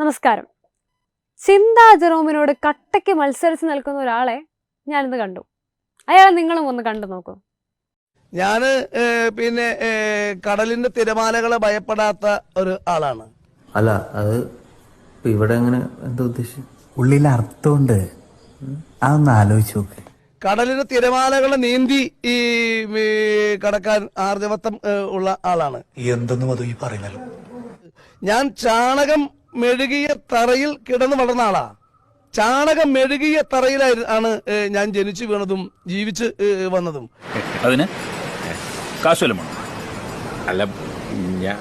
നമസ്കാരം. ചിന്താ ജെറോമിനോട് കട്ടയ്ക്ക് മത്സരിച്ച് നിൽക്കുന്ന ഒരാളെ ഞാനിന്ന് കണ്ടു. അയാളെ നിങ്ങളും ഒന്ന് കണ്ടു നോക്കൂ. ഞാൻ പിന്നെ കടലിന്റെ തിരമാലകളെ ഭയപ്പെടാത്ത ഒരു ആളാണ്. അല്ല അത് ഇപ്പൊ ഇവിടെ എങ്ങനെ എന്താ ഉദ്ദേശിച്ചത് ഉള്ളിൽ അർത്ഥമുണ്ട്. അതൊന്ന് ആലോചിച്ച് നോക്ക്. കടലിന്റെ തിരമാലകളെ നീന്തി ഈ ഈ, കടക്കാൻ ആർജവത്വം ഉള്ള ആളാണ്. എന്തെന്നും അത് ഈ പറയുന്നല്ലോ. ഞാൻ ചാണകം മെഴുകിയ തറയിൽ കിടന്നു വളർന്ന ആളാ. ചാണകം മെഴുകിയ തറയിലായി ആണ് ഞാൻ ജനിച്ചു വീണതും ജീവിച്ച് വന്നതും. അതിന് കാശ് അല്ല ഞാൻ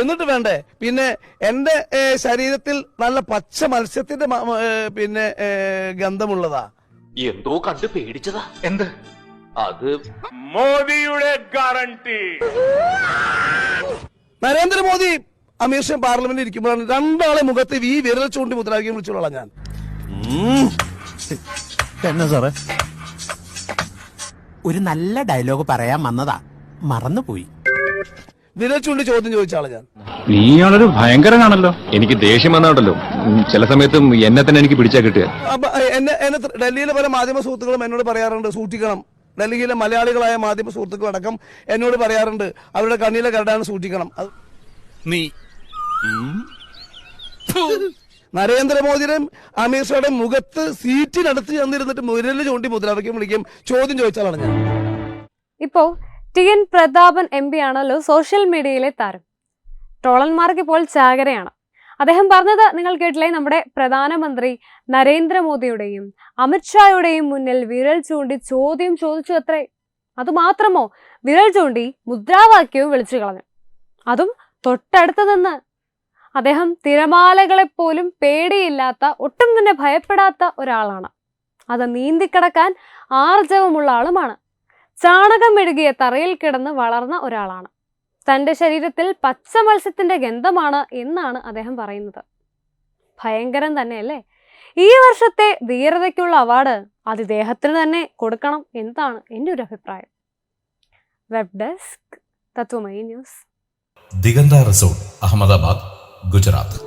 എന്നിട്ട് വേണ്ടേ പിന്നെ എന്റെ ശരീരത്തിൽ നല്ല പച്ച മത്സ്യത്തിന്റെ പിന്നെ ഗന്ധമുള്ളതാ. എന്തോ കണ്ട് പേടിച്ചതാ. എന്ത്? അത് മോദിയുടെ ഗ്യാരണ്ടി നരേന്ദ്രമോദി അമീർ പാർലമെന്റിൽ ഇരിക്കുമ്പോഴാണ് രണ്ടാളെ മുഖത്ത് ഈ വിരൽ ചൂണ്ടി മുദ്രാവാക്യം വിളിച്ചോളാം ഞാൻ. എന്നാ സാറേ? ഒരു നല്ല ഡയലോഗ് പറയാൻ വന്നതാ. മറന്നുപോയി. വിരൽ ചൂണ്ടി ചോദ്യം ചോദിച്ചാളെ ഞാൻ. നീയാളൊരു ഭയങ്കരനാണല്ലോ. എനിക്ക് ദേഷ്യം വന്നാണല്ലോ. ചില സമയത്തും എന്നെ തന്നെ എനിക്ക് പിടിച്ചാ കിട്ടുക. അപ്പൊ എന്നെ എന്നെ ഡൽഹിയിലെ പല മാധ്യമ സുഹൃത്തുക്കളും എന്നോട് പറയാറുണ്ട് സൂക്ഷിക്കണം. ഡൽഹിയിലെ മലയാളികളായ മാധ്യമ സുഹൃത്തുക്കളടക്കം എന്നോട് പറയാറുണ്ട് അവരുടെ കണ്ണിലെ കരടാണ് സൂക്ഷിക്കണം. അത് നീ നരേന്ദ്രമോദിയുടെയും അമിത്ഷായുടെയും മുഖത്ത് സീറ്റിനടുത്ത് ചെന്നിരുന്നിട്ട് മുരൽ ചൂണ്ടി മുദ്രാവാക്യം വിളിക്കും. ചോദ്യം ചോദിച്ചാലാണ് ഞാൻ. ഇപ്പോ T N Prathapan M P ആണല്ലോ സോഷ്യൽ മീഡിയയിലെ താരം. ട്രോളന്മാർക്ക് ഇപ്പോൾ ചാകരയാണ്. അദ്ദേഹം പറഞ്ഞത് നിങ്ങൾ കേട്ടില്ലേ? നമ്മുടെ പ്രധാനമന്ത്രി നരേന്ദ്രമോദിയുടെയും അമിത്ഷായുടെയും മുന്നിൽ വിരൽ ചൂണ്ടി ചോദ്യം ചോദിച്ചു അത്രേ. അതുമാത്രമോ വിരൽ ചൂണ്ടി മുദ്രാവാക്യവും വിളിച്ചു കളഞ്ഞു. അതും തൊട്ടടുത്ത് നിന്ന് അദ്ദേഹം തിരമാലകളെപ്പോലും പേടിയില്ലാത്ത ഒട്ടും തന്നെ ഭയപ്പെടാത്ത ഒരാളാണ്. അത് നീന്തിക്കടക്കാൻ ആർജവമുള്ള ആളുമാണ്. ചാണകം മെഴുകിയ തറയിൽ കിടന്ന് വളർന്ന ഒരാളാണ്. തന്റെ ശരീരത്തിൽ പച്ച മത്സ്യത്തിന്റെ ഗന്ധമാണ് എന്നാണ് അദ്ദേഹം പറയുന്നത്. ഭയങ്കരം തന്നെയല്ലേ? ഈ വർഷത്തെ ധീരതയ്ക്കുള്ള അവാർഡ് അത് ഇദ്ദേഹത്തിന് തന്നെ കൊടുക്കണം എന്താണ് എന്റെ ഒരു അഭിപ്രായം. Web desk Tatwamayi news Diganta resort Ahmedabad. Gujarat.